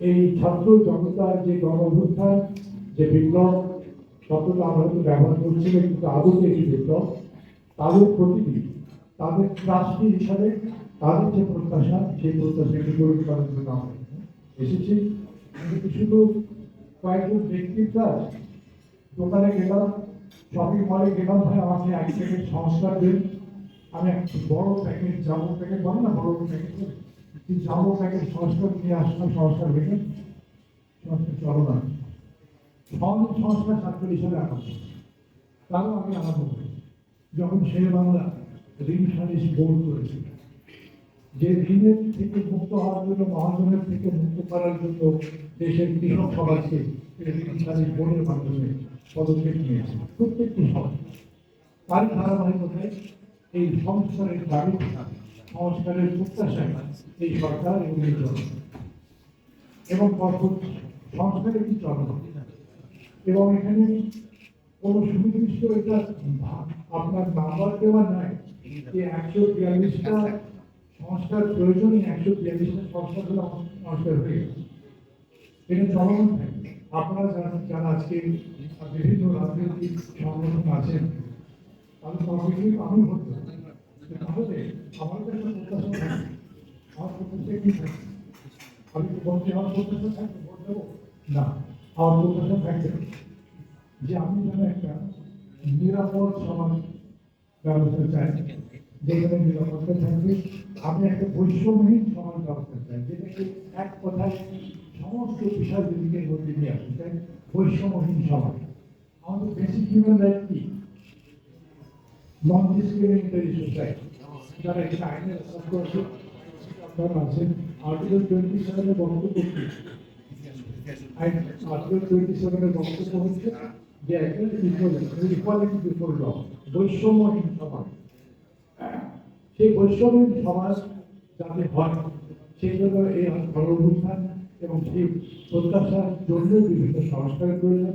এই ছাত্র জনতার যে গণঅভ্যুত্থান, যে বিপ্লব, শব্দটা আমরা হয়তো ব্যবহার করছিলাম, কিন্তু আদতে একটি বিপ্লব, তাদের প্রতিটি, তাদের ট্রাস্টি হিসাবে তাদের যে প্রত্যাশা, সেই প্রত্যাশাকে পূরণ করার জন্য আমরা এসেছি। কিন্তু শুধু কয়েকজন ব্যক্তির কাজ, দোকানে গেলাম শপিং মলে গেলাম, ভাই, আমাকে এক প্যাকেট সংস্কার দিন। আমি এক বড় প্যাকেট জামো প্যাকেট, বলে না বড় প্যাকেট প্যাকেট সংস্কার নিয়ে আসলাম সংস্কার ভেঙে সংস্কার চলো না। সংস্কার ছাত্র হিসাবে আরম্ভ তারও আমি করি যখন শেরে বাংলা ঋণ সালিশ বোর্ড করেছিল যে ঋণের থেকে মুক্ত হওয়ার জন্য, মহাজনের থেকে মুক্ত করার জন্য দেশের কৃষক এই ঋণ সালিশ বোর্ডের মাধ্যমে পদক্ষেপ নিয়েছে। প্রত্যেকটি সমাজ। তার ধারাবাহিকতায় এই সংস্কারের দাবি সংস্কারের প্রত্যাশায় এই সরকার জনতা এবং সংস্কারের কি এবং এখানে কোনো সুনির্দিষ্ট এটা আপনার নাম্বার দেওয়া নাই যে একশো বিয়াল্লিশটা সংস্কার প্রয়োজনই একশো বিয়াল্লিশটা সংস্কার হলে সংস্কার হয়ে গেছে এটা চলমান আপনারা যারা যারা আজকে বিভিন্ন রাজনৈতিক সংগঠন আছেন, তাদের কর্মসূচি আমি হতে আমার কাছে প্রত্যাশা আমি কি বলছি আমার না। আমার প্রত্যাশা যে আমি যেন একটা নিরাপদ সমাজ ব্যবস্থা চাই, যেখানে নিরাপত্তা থাকবে, আমি একটা বৈষম্যহীন সমাজ ব্যবস্থা চাই, যেটাকে এক কথায় সমস্ত বিষয়গুলিকে মধ্যে নিয়ে আসতে চাই বৈষম্যহীন সমাজ। আমাদের বেসিক হিউম্যান রাইট কি? ডিসক্রিমিনেটরি সোসাইটি যারা এখানে আইনের করছে, আপনারা আছেন আর্টিকেল টোয়েন্টি সেভেনের বক্তব্য আর্টিকেল টোয়েন্টি সেভেনের বক্তব্য হচ্ছে যে একটা ইকুয়ালিটি বিফোর ল বৈষম্যহীন সমাজ সেই বৈষম্যহীন সমাজ যাতে হয়, সেই জন্য এই গণঅভ্যুত্থান এবং সেই প্রত্যাশার জন্য বিভিন্ন সংস্কার প্রয়োজন।